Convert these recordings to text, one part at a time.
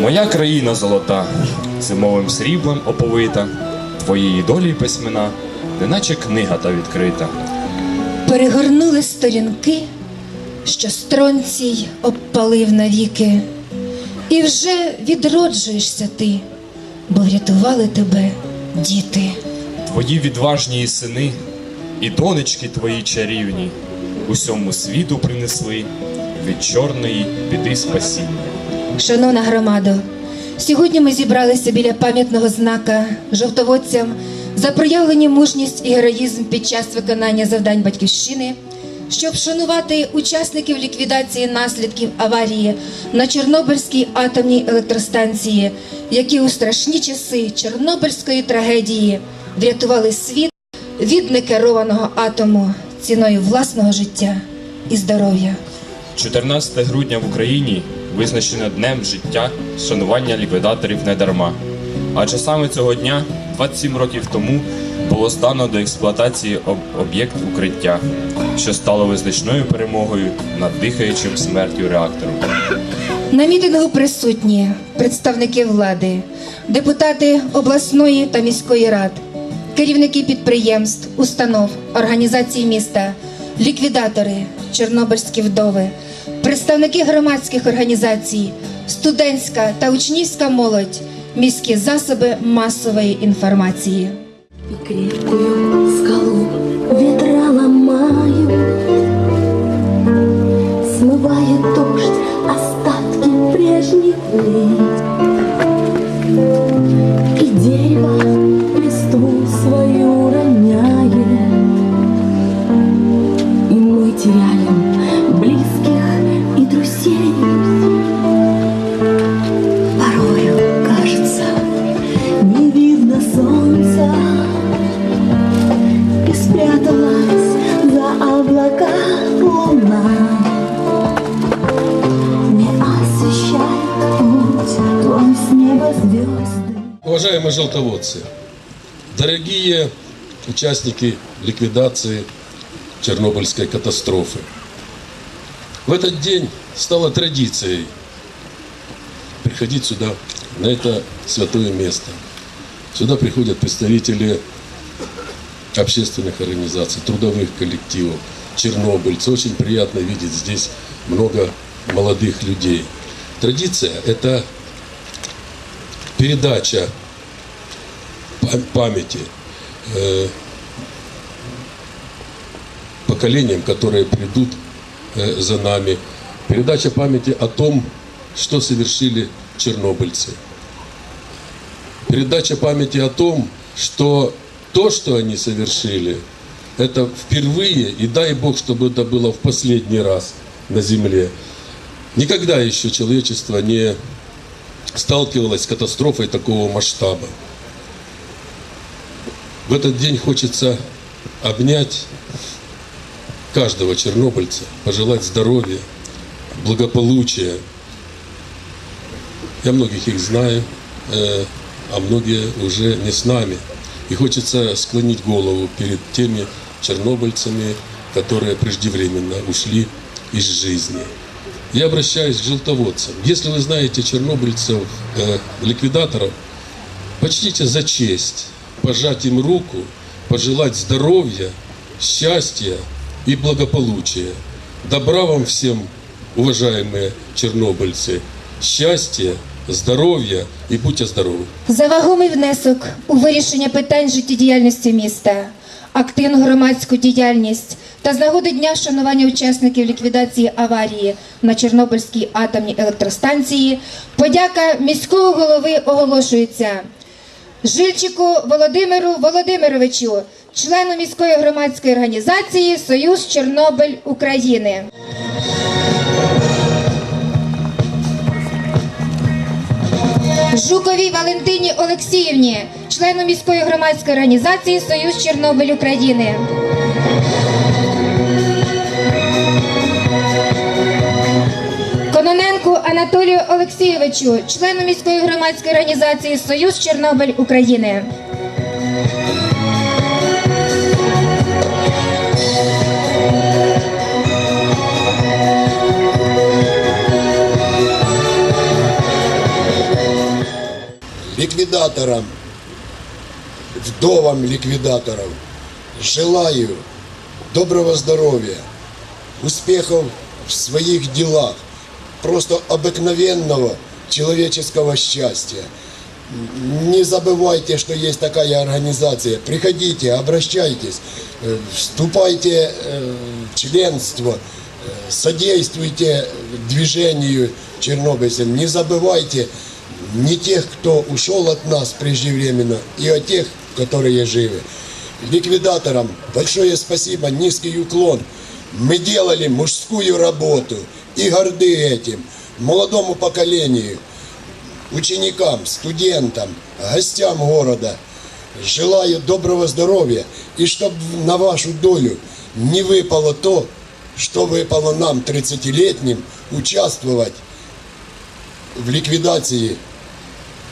Моя країна золота, зимовим сріблем оповита, твоєї долі письмена, неначе книга та відкрита. Перегорнули сторінки, що стронцій обпалив навіки, і вже відроджуєшся ти, бо врятували тебе діти. Твої відважні і сини, і донечки твої чарівні, усьому світу принесли від чорної біди спасіння. Шановна громадо, сьогодні ми зібралися біля пам'ятного знака жовтоводцям за проявлені мужність і героїзм під час виконання завдань батьківщини, щоб вшанувати учасників ліквідації наслідків аварії на Чорнобильській атомній електростанції, які у страшні часи Чорнобильської трагедії врятували світ від некерованого атому ціною власного життя і здоров'я. 14 грудня в Україні визначено днем життя шанування ліквідаторів недарма. Адже саме цього дня, 27 років тому, було здано до експлуатації об- об'єкт укриття, що стало визначною перемогою над дихаючим смертю реактором. На мітингу присутні представники влади, депутати обласної та міської рад, керівники підприємств, установ, організацій міста, ліквідатори, чорнобильські вдови, представники громадських організацій, студентська та учнівська молодь, міські засоби масової інформації. Желтоводцы, дорогие участники ликвидации Чернобыльской катастрофы, в этот день стало традицией приходить сюда, на это святое место. Сюда приходят представители общественных организаций, трудовых коллективов, чернобыльцы. Очень приятно видеть здесь много молодых людей. Традиция – это передача пам- памяти э, поколениям, которые придут э, за нами, передача памяти о том, что совершили чернобыльцы, передача памяти о том, что то, что они совершили, это впервые, и дай Бог, чтобы это было в последний раз на Земле. Никогда еще человечество не сталкивалось с катастрофой такого масштаба. В этот день хочется обнять каждого чернобыльца, пожелать здоровья, благополучия. Я многих их знаю, э, а многие уже не с нами. И хочется склонить голову перед теми чернобыльцами, которые преждевременно ушли из жизни. Я обращаюсь к желтоводцам. Если вы знаете чернобыльцев, э, ликвидаторов, почтите за честь, пожать им руку, пожелать здоровья, счастья и благополучия. Добра вам всем, уважаемые чернобыльцы, счастья, здоровья и будьте здоровы. За вагомий внесок у вирішення питань життєдіяльності міста, активну громадську діяльність та з нагоди дня вшанування учасників ліквідації аварії на Чорнобильській атомній електростанції, подяка міського голови оголошується Жильчику Володимиру Володимировичу, члену міської громадської організації Союз Чорнобиль України. Жуковій Валентині Олексіївні, члену міської громадської організації Союз Чорнобиль України. Кононенку Анатолію Олексійовичу, члену міської громадської організації Союз Чорнобиль України. ликвидаторам, вдовам ликвидаторов желаю доброго здоровья, успехов в своих делах, просто обыкновенного человеческого счастья. Не забывайте, что есть такая организация. Приходите, обращайтесь, э, вступайте э, в членство, э, содействуйте движению чернобыльцев. Не забывайте не тех, кто ушел от нас преждевременно, и о тех, которые живы. Ликвидаторам большое спасибо, низкий уклон. Мы делали мужскую работу и горды этим. Молодому поколению, ученикам, студентам, гостям города желаю доброго здоровья и чтобы на вашу долю не выпало то, что выпало нам, 30-летним, участвовать в ликвидации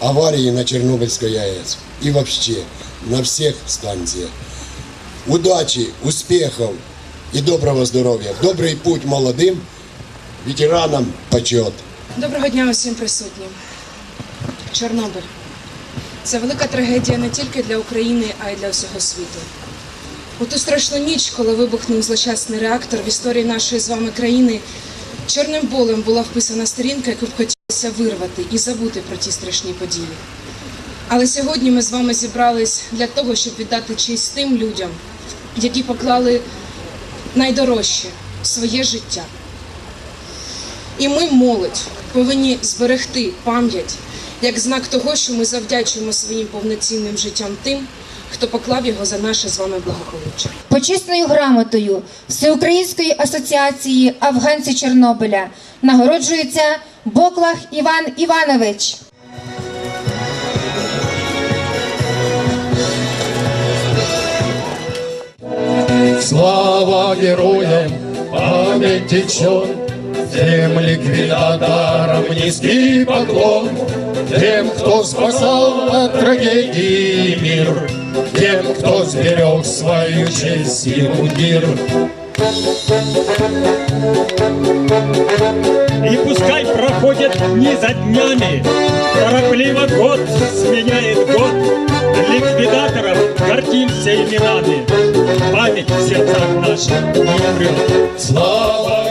аварии на Чернобыльской АЭС и вообще на всех станциях. Удачи, успехов и доброго здоровья. Добрый путь молодым, ветеранам почет. Доброго дня усім присутнім. Чорнобиль це велика трагедія не тільки для України, а й для всього світу. У ту страшну ніч, коли вибухнув злочасний реактор в історії нашої з вами країни, чорним болем була вписана сторінка, яку б хотілося вирвати і забути про ті страшні події. Але сьогодні ми з вами зібрались для того, щоб віддати честь тим людям, які поклали найдорожче своє життя. І ми, молодь, повинні зберегти пам'ять як знак того, що ми завдячуємо своїм повноцінним життям тим, хто поклав його за наше з вами благополуччя. Почесною грамотою Всеукраїнської асоціації афганців Чорнобиля нагороджується Боклах Іван Іванович. Слава героям, память течет, Тем ликвидаторам низкий поклон, Тем, кто спасал от трагедии мир, Тем, кто сберег свою честь и мундир. И пускай проходят дни за днями, Торопливо год сменяет год, Ликвидаторов гордимся именами, в сердцах наших умрет. Слава